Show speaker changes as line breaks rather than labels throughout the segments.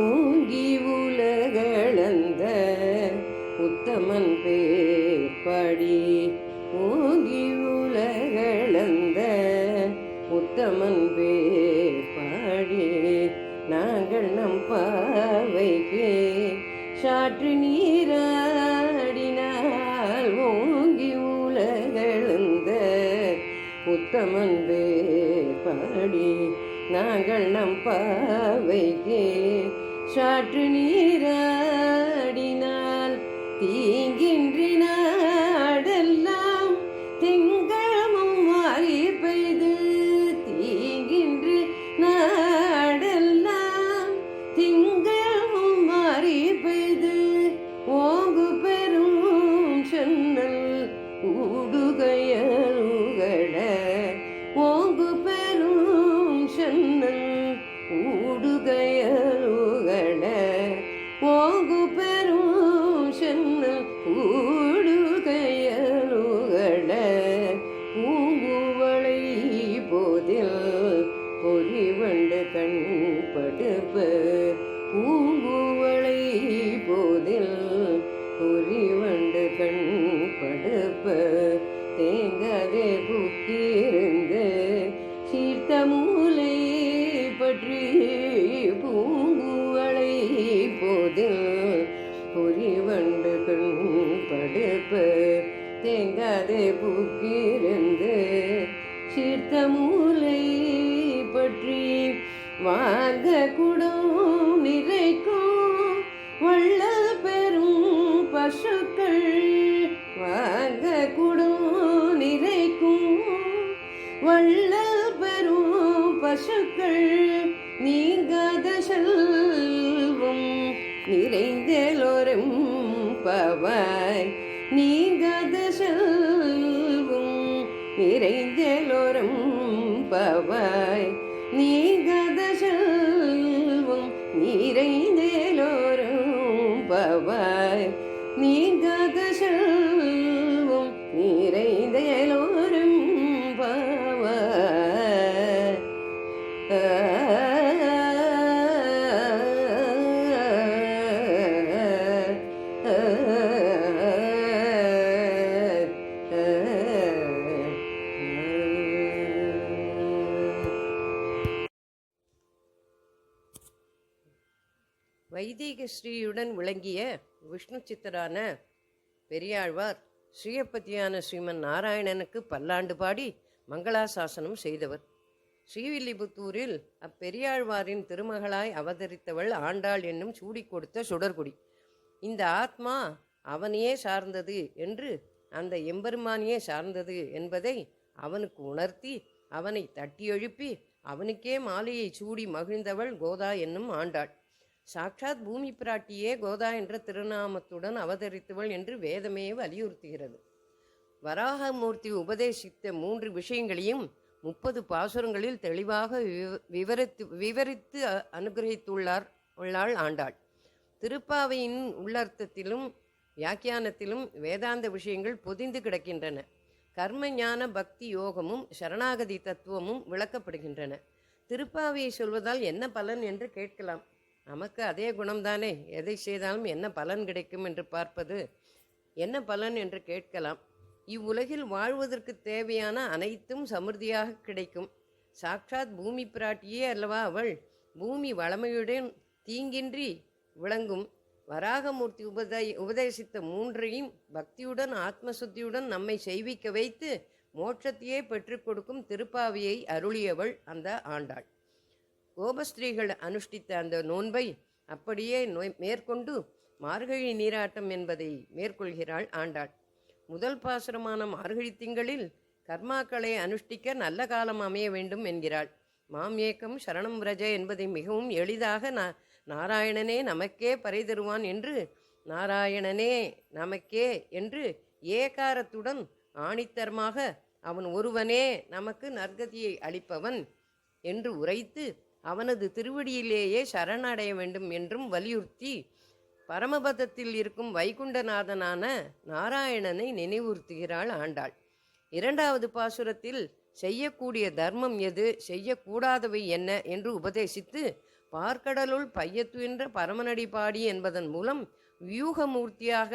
ஓங்கி உலகளந்த உத்தமன் பேர் பாடி ஓங்கி உலகளந்த உத்தமன் பேர் நாங்கள் நம் பாவைக்கு சாற்று நீராடினால் ஓங்கி உலகளந்த உத்தமன் பேர் நாங்கள் நம் பாவைக்கு சாற்று நீராடினால் வார்க குடம் நிறைக்கும் வள்ளல் பெரும் பசுக்கள். வார்க குடம் நிறைக்கும் வள்ளல் பெரும் பசுக்கள். நீங்காத செல்வம் நிறைந்தலோரும் பவாய். நீங்காத செல்வம் நிறைந்தலோரும் பவாய். நீ வைதீக ஸ்ரீயுடன் விளங்கிய விஷ்ணு சித்தரான பெரியாழ்வார் ஸ்ரீயப்பதியான ஸ்ரீமன் நாராயணனுக்கு பல்லாண்டு பாடி மங்களாசாசனம் செய்தவர். ஸ்ரீவில்லிபுத்தூரில் அப்பெரியாழ்வாரின் திருமகளாய் அவதரித்தவள் ஆண்டாள் என்னும் சூடி கொடுத்த சுடர்குடி. இந்த ஆத்மா அவனையே சார்ந்தது என்று அந்த எம்பெருமானியே சார்ந்தது என்பதை அவனுக்கு உணர்த்தி அவனை தட்டி எழுப்பி அவனுக்கே மாலையை சூடி மகிழ்ந்தவள் கோதா என்னும் ஆண்டாள். சாட்சாத் பூமி பிராட்டியே கோதா என்ற திருநாமத்துடன் அவதரித்தவள் என்று வேதமே வலியுறுத்துகிறது. வராகமூர்த்தி உபதேசித்த மூன்று விஷயங்களையும் முப்பது பாசுரங்களில் தெளிவாக விவ- விவரித்து விவரித்து அனுகிரகித்துள்ளார் உள்ளாள் ஆண்டாள். திருப்பாவையின் உள்ளர்த்தத்திலும் வியாக்கியானத்திலும் வேதாந்த விஷயங்கள் பொதிந்து கிடக்கின்றன. கர்ம ஞான பக்தி யோகமும் சரணாகதி தத்துவமும் விளக்கப்படுகின்றன. திருப்பாவையை சொல்வதால் என்ன பலன் என்று கேட்கலாம். நமக்கு அதே குணம்தானே? எதை செய்தாலும் என்ன பலன் கிடைக்கும் என்று பார்ப்பது? என்ன பலன் என்று கேட்கலாம். இவ்வுலகில் வாழ்வதற்கு தேவையான அனைத்தும் சமிருதியாக கிடைக்கும். சாட்சாத் பூமி பிராட்டியே அல்லவா அவள்? பூமி வளமையுடன் தீங்கின்றி விளங்கும். வராகமூர்த்தி உபதை உபதேசித்த மூன்றையும் பக்தியுடன் ஆத்மசுத்தியுடன் நம்மை செய்விக்க வைத்து மோட்சத்தையே பெற்றுக் கொடுக்கும் திருப்பாவியை அருளியவள் அந்த ஆண்டாள். கோபஸ்திரீகள் அனுஷ்டித்த அந்த நோன்பை அப்படியே நோய் மேற்கொண்டு மார்கழி நீராட்டம் என்பதை மேற்கொள்கிறாள் ஆண்டாள். முதல் பாசுரமான மார்கழி திங்களில் கர்மாக்களை அனுஷ்டிக்க நல்ல காலம் அமைய வேண்டும் என்கிறாள். மாம் ஏக்கம் சரணம் விரஜ என்பதை மிகவும் எளிதாக நா நாராயணனே நமக்கே பறை தருவான் என்று நாராயணனே நமக்கே என்று ஏகாரத்துடன் ஆணித்தரமாக அவன் ஒருவனே நமக்கு நற்கதியை அளிப்பவன் என்று உரைத்து அவனது திருவடியிலேயே சரணடைய வேண்டும் என்றும் வலியுறுத்தி பரமபதத்தில் இருக்கும் வைகுண்டநாதனான நாராயணனை நினைவுறுத்துகிறாள் ஆண்டாள். இரண்டாவது பாசுரத்தில் செய்யக்கூடிய தர்மம் எது? செய்யக்கூடாதவை என்ன? என்று உபதேசித்து பார்க்கடலுள் பையத்துயின்ற பரமனடி பாடி என்பதன் மூலம் வியூகமூர்த்தியாக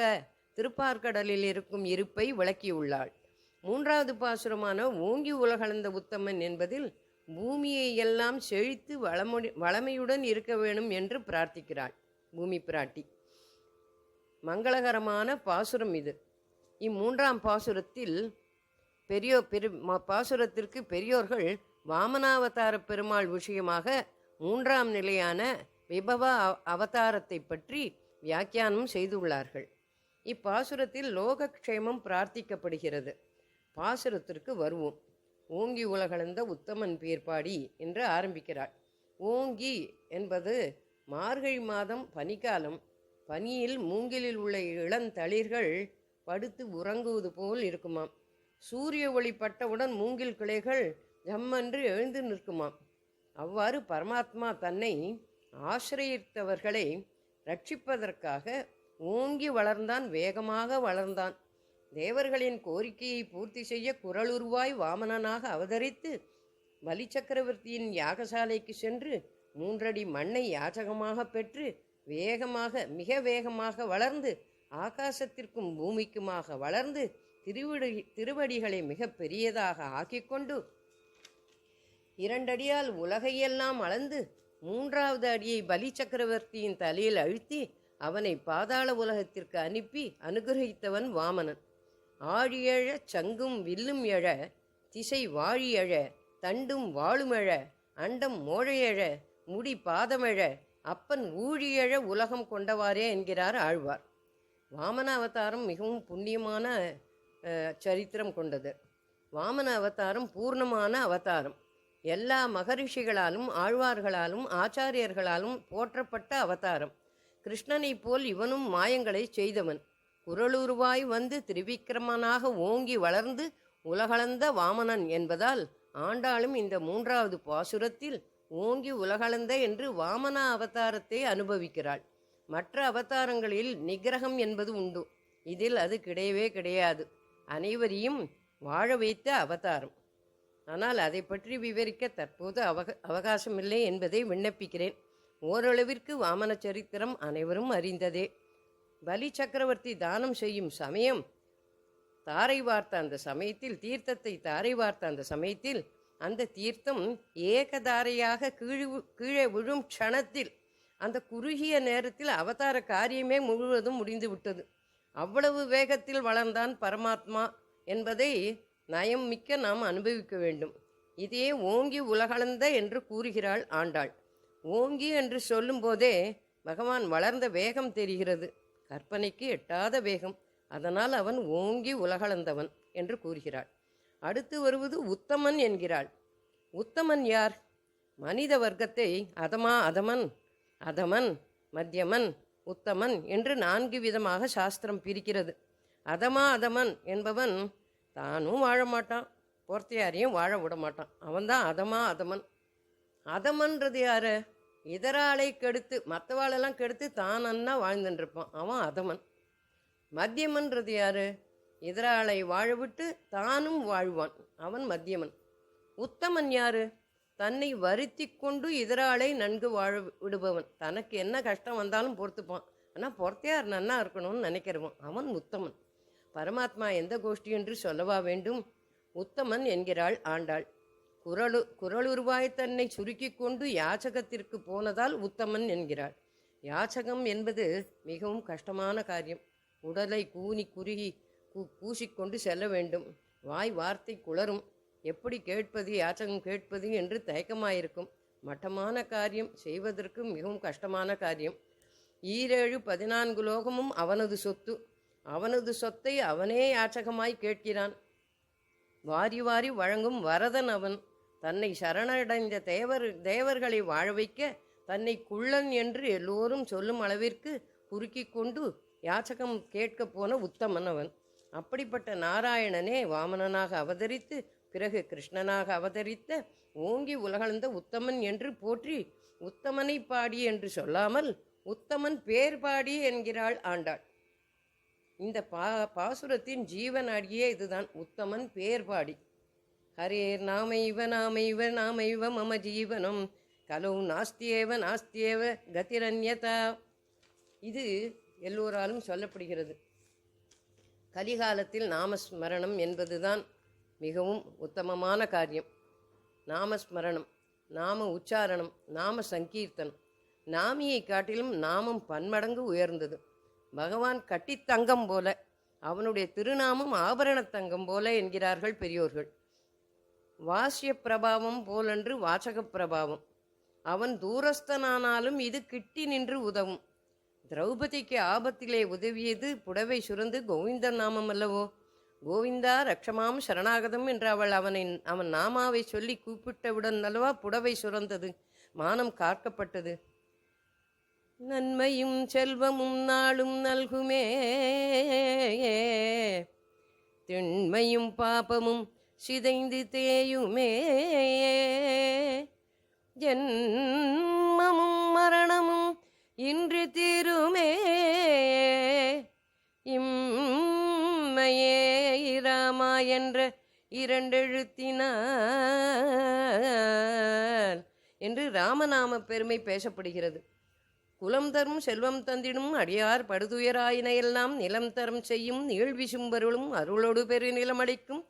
திருப்பார்க்கடலில் இருக்கும் இருப்பை விளக்கியுள்ளாள். மூன்றாவது பாசுரமான ஓங்கி உலகளந்த உத்தமன் என்பதில் பூமியை எல்லாம் செழித்து வளமுடி வளமையுடன் இருக்க வேணும் என்று பிரார்த்திக்கிறாள் பூமி பிராட்டி. மங்களகரமான பாசுரம் இது. இம்மூன்றாம் பாசுரத்தில் பெரியோ பெரு ம- பாசுரத்திற்கு பெரியோர்கள் வாமனாவதார பெருமாள் விஷயமாக மூன்றாம் நிலையான விபவ அவ- அவதாரத்தை பற்றி வியாக்கியானம் செய்துள்ளார்கள். இப்பாசுரத்தில் லோகக்ஷேமம் பிரார்த்திக்கப்படுகிறது. பாசுரத்திற்கு வருவோம். ஓங்கி உலகளந்த உத்தமன் பேர்பாடி என்று ஆரம்பிக்கிறாள். ஓங்கி என்பது மார்கழி மாதம் பனிக்காலம். பனியில் மூங்கிலில் உள்ள இளந்தளிர்கள் படுத்து உறங்குவது போல் இருக்குமாம். சூரிய ஒளி பட்டவுடன் மூங்கில் கிளைகள் ஜம்மென்று எழுந்து நிற்குமாம். அவ்வாறு பரமாத்மா தன்னை ஆசிரியத்தவர்களை ரட்சிப்பதற்காக ஓங்கி வளர்ந்தான் வேகமாக வளர்ந்தான். தேவர்களின் கோரிக்கையை பூர்த்தி செய்ய குரலுருவாய் வாமனனாக அவதரித்து பலி சக்கரவர்த்தியின் யாகசாலைக்கு சென்று மூன்றடி மண்ணை யாச்சகமாக பெற்று வேகமாக மிக வேகமாக வளர்ந்து ஆகாசத்திற்கும் பூமிக்குமாக வளர்ந்து திருவடி திருவடிகளை மிக பெரியதாக ஆக்கிக்கொண்டு இரண்டடியால் உலகையெல்லாம் அளந்து மூன்றாவது அடியை பலி சக்கரவர்த்தியின் தலையில் அழுத்தி அவனை பாதாள உலகத்திற்கு அனுப்பி அனுகிரகித்தவன் வாமனன். ஆழியழ சங்கும் வில்லும் எழ திசை வாழியழ தண்டும் வாழுமழ அண்டம் மோழையழ முடி பாதமெழ அப்பன் ஊழியழ உலகம் கொண்டவாறே என்கிறார் ஆழ்வார். வாமன அவதாரம் மிகவும் புண்ணியமான சரித்திரம் கொண்டது. வாமன அவதாரம் பூர்ணமான அவதாரம். எல்லா மகரிஷிகளாலும் ஆழ்வார்களாலும் ஆச்சாரியர்களாலும் போற்றப்பட்ட அவதாரம். கிருஷ்ணனைப் போல் இவனும் மாயங்களை செய்தவன். குரலுருவாய் வந்து திரிவிக்கிரமனாக ஓங்கி வளர்ந்து உலகளந்த வாமனன் என்பதால் ஆண்டாளும் இந்த மூன்றாவது பாசுரத்தில் ஓங்கி உலகளந்த என்று வாமன அவதாரத்தை அனுபவிக்கிறாள். மற்ற அவதாரங்களில் நிகிரகம் என்பது உண்டு. இதில் அது கிடையவே கிடையாது. அனைவரையும் வாழ வைத்த அவதாரம். ஆனால் அதை பற்றி விவரிக்க தற்போது அவக அவகாசமில்லை என்பதை விண்ணப்பிக்கிறேன். ஓரளவிற்கு வாமன சரித்திரம் அனைவரும் அறிந்ததே. பலி சக்கரவர்த்தி தானம் செய்யும் சமயம். தாரை வார்த்த அந்த சமயத்தில் தீர்த்தத்தை தாரை வார்த்த அந்த சமயத்தில் அந்த தீர்த்தம் ஏகதாரையாக கீழ் கீழே விழும் க்ஷணத்தில் அந்த குறுகிய நேரத்தில் அவதார காரியமே முழுவதும் முடிந்து விட்டது. அவ்வளவு வேகத்தில் வளர்ந்தான் பரமாத்மா என்பதை நயம் மிக்க நாம் அனுபவிக்க வேண்டும். இதையே ஓங்கி உலகளந்த என்று கூறுகிறாள் ஆண்டாள். ஓங்கி என்று சொல்லும்போதே பகவான் வளர்ந்த வேகம் தெரிகிறது. கற்பனைக்கு எட்டாத வேகம். அதனால் அவன் ஓங்கி உலகளந்தவன் என்று கூறுகிறாள். அடுத்து வருவது உத்தமன் என்கிறாள். உத்தமன் யார்? மனித வர்க்கத்தை அதமா அதமன் அதமன் மத்தியமன் உத்தமன் என்று நான்கு விதமாக சாஸ்திரம் பிரிக்கிறது. அதமா அதமன் என்பவன் தானும் வாழ மாட்டான் பொறுத்தையாரையும் வாழ விட மாட்டான் அவன்தான் அதமா அதமன். அதமன்றது யாரு? இதராலை கெடுத்து மற்றவாளெல்லாம் கெடுத்து தான் அண்ணா இருப்பான் அவன் அதமன். மத்தியமன்றது யாரு? இதராலை வாழவிட்டு தானும் வாழ்வான். அவன் மத்தியமன். உத்தமன் யாரு? தன்னை வருத்தி கொண்டு இதராலை நன்கு வாழ விடுபவன். தனக்கு என்ன கஷ்டம் வந்தாலும் பொறுத்துப்பான். ஆனால் பொறுத்தையார் நன்னா இருக்கணும்னு நினைக்கிறவன். அவன் உத்தமன். பரமாத்மா எந்த கோஷ்டி என்று சொல்லவா வேண்டும்? உத்தமன் என்கிறாள் ஆண்டாள். குரலு குரலுருவாய் தன்னை சுருக்கி கொண்டு யாச்சகத்திற்கு போனதால் உத்தமன் என்கிறாள். யாச்சகம் என்பது மிகவும் கஷ்டமான காரியம். உடலை கூனி குறுகி கூ பூசிக்கொண்டு செல்ல வேண்டும். வாய் வார்த்தை குளரும் எப்படி கேட்பது யாச்சகம் கேட்பது என்று தயக்கமாயிருக்கும். மட்டமான காரியம் செய்வதற்கு மிகவும் கஷ்டமான காரியம். ஈரேழு பதினான்கு லோகமும் அவனது சொத்து. அவனது சொத்தை அவனே யாச்சகமாய் கேட்கிறான். வாரி வாரி வழங்கும் வரதன் அவன். தன்னை சரணடைந்த தேவர் தேவர்களை வாழ வைக்க தன்னை குள்ளன் என்று எல்லோரும் சொல்லும் அளவிற்கு குறுக்கி கொண்டு யாச்சகம் கேட்கப் போன உத்தமன் அவன் அப்படிப்பட்ட நாராயணனே வாமனனாக அவதரித்து பிறகு கிருஷ்ணனாக அவதரித்த ஓங்கி உலகளந்த உத்தமன் என்று போற்றி உத்தமனை பாடி என்று சொல்லாமல் உத்தமன் பேர் பாடி என்கிறாள் ஆண்டாள். இந்த பா பாசுரத்தின் ஜீவன் அடியே இதுதான் உத்தமன் பேர் பாடி ஹரேர் நாமைவ நாமைவ நாமைவ மம ஜீவனம். கலவு நாஸ்தியேவ நாஸ்தியேவ கதிரன்யதா இது எல்லோராலும் சொல்லப்படுகிறது. கலிகாலத்தில் நாமஸ்மரணம் என்பதுதான் மிகவும் உத்தமமான காரியம். நாமஸ்மரணம் நாம உச்சாரணம் நாம சங்கீர்த்தனம். நாமியை காட்டிலும் நாமம் பன்மடங்கு உயர்ந்தது. பகவான் கட்டித்தங்கம் போல அவனுடைய திருநாமம் ஆபரணத்தங்கம் போல என்கிறார்கள் பெரியோர்கள். வாசிய பிரபாவம் போலன்று வாசக பிரபாவம். அவன் தூரஸ்தனானாலும் இது கிட்டி நின்று உதவும். திரௌபதிக்கு ஆபத்திலே உதவியது புடவை சுரந்து கோவிந்தன் நாமம் அல்லவோ? கோவிந்தா ரக்ஷமாம் சரணாகதம் என்று அவள் அவனை அவன் நாமாவை சொல்லி கூப்பிட்டவுடன் அல்லவா புடவை சுரந்தது? மானம் காக்கப்பட்டது. நன்மையும் செல்வமும் நாளும் நல்குமே. திண்மையும் பாபமும் சிதைந்து தேயுமே ஜென்மமும் மரணமும் இன்று தீருமே. இம்மையே இராமா என்ற இரண்டெழுத்தினார் என்று ராமநாம பெருமை பேசப்படுகிறது. குலம் தரும் செல்வம் தந்திடும் அடியார் படுதுயராயினையெல்லாம் நிலம் தரும் செய்யும் நீழ்விசும்பருளும் அருளோடு பெரு நிலமடிக்கும்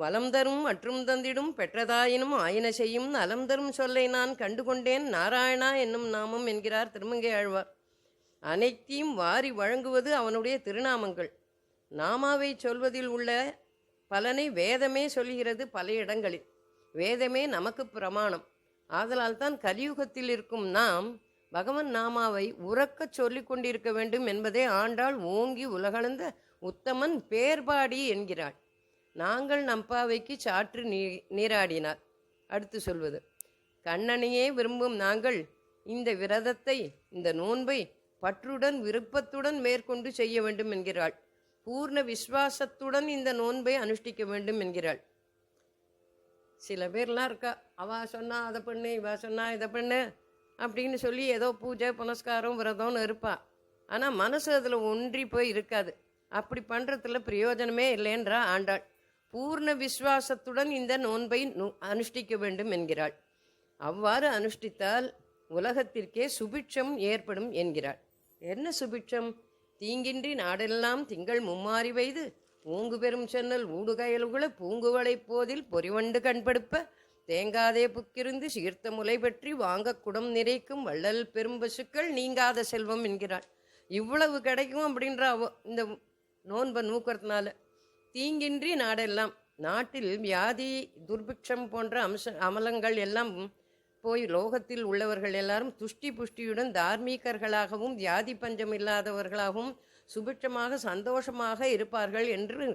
வலம் தரும் மற்றும் தந்திடும் பெற்றதாயினும் ஆயின செய்யும் நலம் தரும் சொல்லை நான் கண்டுகொண்டேன். நாராயணா என்னும் நாமம் என்கிறார் திருமங்கை ஆழ்வார். அனைத்தையும் வாரி வழங்குவது அவனுடைய திருநாமங்கள். நாமாவை சொல்வதில் உள்ள பலனை வேதமே சொல்கிறது பல இடங்களில். வேதமே நமக்கு பிரமாணம். ஆதலால் தான் கலியுகத்தில் இருக்கும் நாம் பகவன் நாமாவை உறக்கச் சொல்லிக் கொண்டிருக்க வேண்டும் என்பதே ஆண்டாள் ஓங்கி உலகளந்த உத்தமன் பேர்பாடி என்கிறாள். நாங்கள் நம்பாவைக்கு சாற்று நீ நீராடினார். அடுத்து சொல்வது கண்ணனையே விரும்பும் நாங்கள் இந்த விரதத்தை இந்த நோன்பை பற்றுடன் விருப்பத்துடன் மேற்கொண்டு செய்ய வேண்டும் என்கிறாள். பூர்ண விசுவாசத்துடன் இந்த நோன்பை அனுஷ்டிக்க வேண்டும் என்கிறாள். சில பேர்லாம் இருக்கா அவா சொன்னா அதை பண்ணு இவா சொன்னா இதை பண்ணு அப்படின்னு சொல்லி ஏதோ பூஜை புனஸ்காரம் விரதம்னு இருப்பா. ஆனால் மனசு அதில் ஒன்றி போய் இருக்காது. அப்படி பண்ணுறதுல பிரயோஜனமே இல்லைன்றா ஆண்டாள். பூர்ண விசுவாசத்துடன் இந்த நோன்பை நு- அனுஷ்டிக்க வேண்டும் என்கிறாள். அவ்வாறு அனுஷ்டித்தால் உலகத்திற்கே சுபிட்சம் ஏற்படும் என்கிறாள். என்ன சுபிட்சம்? தீங்கின்றி நாடெல்லாம் திங்கள் மும்மாறி வைது ஊங்கு பெரும் சென்னல் ஊடுகயலுகுல பூங்குவளை போதில் பொறிவண்டு கண்படுப்ப தேங்காதே புக்கிருந்து சீர்த்த முலை பற்றி வாங்க குடம் நிறைக்கும் வள்ளல் பெரும் பசுக்கள் நீங்காத செல்வம் என்கிறாள். இவ்வளவு கிடைக்கும் அப்படின்ற அவ இந்த நோன்பை நூக்கிறதுனால தீங்கின்றி நாடெல்லாம். நாட்டில் வியாதி துர்பிக்ஷம் போன்ற அம்ச அமலங்கள் எல்லாம் போய் லோகத்தில் உள்ளவர்கள் எல்லாரும் துஷ்டி புஷ்டியுடன் தார்மீகர்களாகவும் வியாதி பஞ்சம் இல்லாதவர்களாகவும் சுபிட்சமாக சந்தோஷமாக இருப்பார்கள் என்று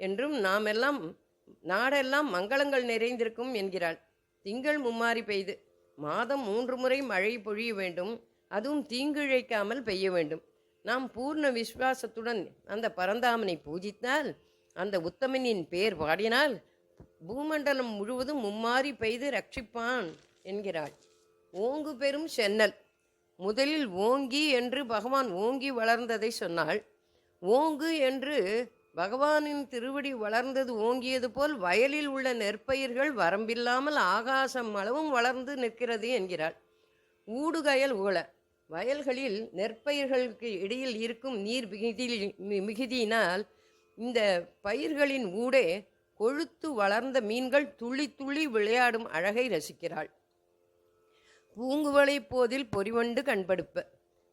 என்றும் நாம் எல்லாம் நாடெல்லாம் மங்களங்கள் நிறைந்திருக்கும் என்கிறாள். திங்கள் மும்மாரி பெய்து. மாதம் மூன்று முறை மழை பொழிய வேண்டும். அதுவும் தீங்கிழைக்காமல் பெய்ய வேண்டும். நாம் பூர்ண விஸ்வாசத்துடன் அந்த பரந்தாமனை பூஜித்தால் அந்த உத்தமனின் பேர் பாடினால் பூமண்டலம் முழுவதும் மும்மாறி பெய்து ரட்சிப்பான் என்கிறாள். ஓங்கு பெரும் சென்னல். முதலில் ஓங்கி என்று பகவான் ஓங்கி வளர்ந்ததை சொன்னாள். ஓங்கு என்று பகவானின் திருவடி வளர்ந்தது ஓங்கியது போல் வயலில் உள்ள நெற்பயிர்கள் வரம்பில்லாமல் ஆகாசம் அளவும் வளர்ந்து நிற்கிறது என்கிறாள். ஊடுகயல் உகழ. வயல்களில் நெற்பயிர்களுக்கு இடையில் இருக்கும் நீர் மிகுதியில் மிகுதியினால் இந்த பயிர்களின் ஊடே கொழுத்து வளர்ந்த மீன்கள் துள்ளி துள்ளி விளையாடும் அழகை ரசிக்கிறாள். பூங்குவளை போதில் பொறிவண்டு கண்படுப்ப.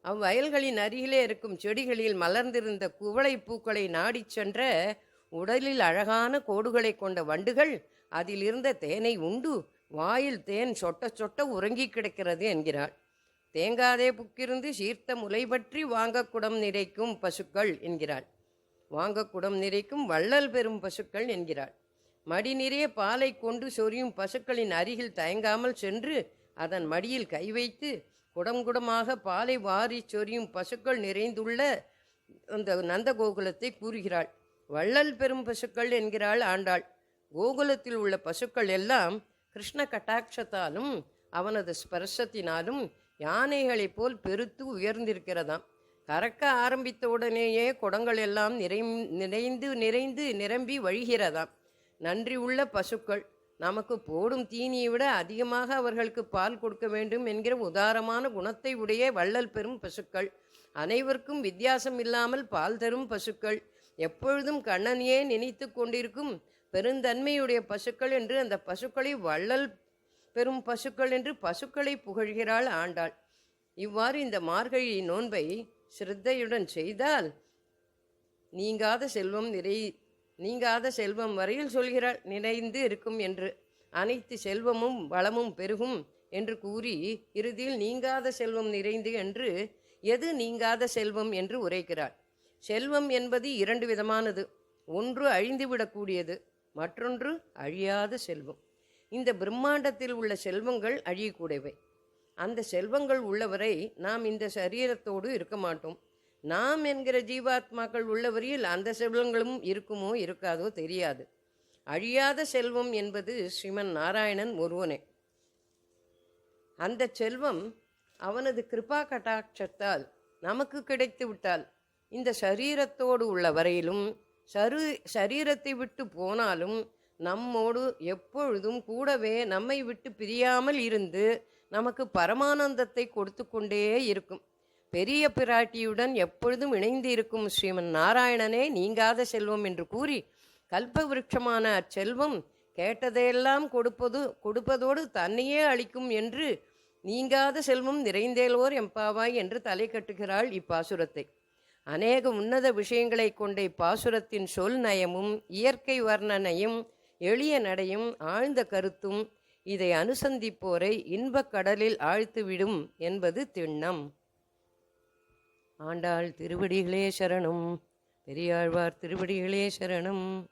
அவ்வயல்களின் அருகிலே இருக்கும் செடிகளில் மலர்ந்திருந்த குவளை பூக்களை நாடிச் சென்ற உடலில் அழகான கோடுகளை கொண்ட வண்டுகள் அதில் இருந்த தேனை உண்டு வாயில் தேன் சொட்ட சொட்ட உறங்கி கிடக்கிறது என்கிறாள். தேங்காதே புக்கிருந்து சீர்த்த முலை பற்றி வாங்கக்குடம் நிறைக்கும் பசுக்கள் என்கிறாள். வாங்கக்குடம் நிறைக்கும் வள்ளல் பெறும் பசுக்கள் என்கிறாள். மடி நிறைய பாலை கொண்டு சொரியும் பசுக்களின் அருகில் தயங்காமல் சென்று அதன் மடியில் கை வைத்து குடம் குடமாக பாலை வாரிச் சொரியும் பசுக்கள் நிறைந்துள்ள அந்த நந்த கோகுலத்தை கூறுகிறாள். வள்ளல் பெரும் பசுக்கள் என்கிறாள் ஆண்டாள். கோகுலத்தில் உள்ள பசுக்கள் எல்லாம் கிருஷ்ண கட்டாட்சத்தாலும் அவனது ஸ்பர்சத்தினாலும் யானைகளைப் போல் பெருத்து உயர்ந்திருக்கிறதாம். கறக்க ஆரம்பித்த உடனேயே குடங்கள் எல்லாம் நிறை நிறைந்து நிறைந்து நிரம்பி வழிகிறதாம். நன்றி உள்ள பசுக்கள் நமக்கு போடும் தீனியை விட அதிகமாக அவர்களுக்கு பால் கொடுக்க வேண்டும் என்கிற உதாரமான குணத்தை உடைய வள்ளல் பெறும் பசுக்கள். அனைவருக்கும் வித்தியாசம் இல்லாமல் பால் தரும் பசுக்கள். எப்பொழுதும் கண்ணனையே நினைத்து கொண்டிருக்கும் பெருந்தன்மையுடைய பசுக்கள் என்று அந்த பசுக்களை வள்ளல் பெரும் பசுக்கள் என்று பசுக்களை புகழ்கிறாள் ஆண்டாள். இவ்வாறு இந்த மார்கழி நோன்பை சிரத்தையுடன் செய்தால் நீங்காத செல்வம் நிறை நீங்காத செல்வம் வரையில் சொல்கிறாள் நிறைந்து இருக்கும் என்று. அனைத்து செல்வமும் வளமும் பெருகும் என்று கூறி இறுதியில் நீங்காத செல்வம் நிறைந்து என்று எது நீங்காத செல்வம்? என்று உரைக்கிறாள். செல்வம் என்பது இரண்டு விதமானது. ஒன்று அழிந்துவிடக்கூடியது மற்றொன்று அழியாத செல்வம். இந்த பிரம்மாண்டத்தில் உள்ள செல்வங்கள் அழியக்கூடியவை அந்த செல்வங்கள் உள்ளவரை நாம் இந்த சரீரத்தோடு இருக்க மாட்டோம். நாம் என்கிற ஜீவாத்மாக்கள் உள்ளவரையில் அந்த செல்வங்களும் இருக்குமோ இருக்காதோ தெரியாது. அழியாத செல்வம் என்பது ஸ்ரீமன் நாராயணன் ஒருவனே. அந்த செல்வம் அவனது கிருபா கட்டாட்சத்தால் நமக்கு கிடைத்து விட்டால் இந்த சரீரத்தோடு உள்ள வரையிலும் சரு சரீரத்தை விட்டு போனாலும் நம்மோடு எப்பொழுதும் கூடவே நம்மை விட்டு பிரியாமல் இருந்து நமக்கு பரமானந்தத்தை கொடுத்து கொண்டே இருக்கும். பெரிய பிராட்டியுடன் எப்பொழுதும் இணைந்து இருக்கும் ஸ்ரீமன் நாராயணனே நீங்காத செல்வம் என்று கூறி கல்ப விருட்சமான அச்செல்வம் கேட்டதையெல்லாம் கொடுப்பது கொடுப்பதோடு தன்னையே அளிக்கும் என்று நீங்காத செல்வம் நிறைந்தேலோர் எம்பாவாய் என்று தலை கட்டுகிறாள் இப்பாசுரத்தை. அநேக உன்னத விஷயங்களை கொண்ட இப்பாசுரத்தின் சொல் நயமும் இயற்கை வர்ணனையும் எளிய நடையும் ஆழ்ந்த கருத்தும் இதை அனுசந்திப்போரை இன்பக் கடலில் ஆழ்த்துவிடும் என்பது திண்ணம். ஆண்டாள் திருவடிகளே சரணம் பெரியாழ்வார் திருவடிகளே சரணம்.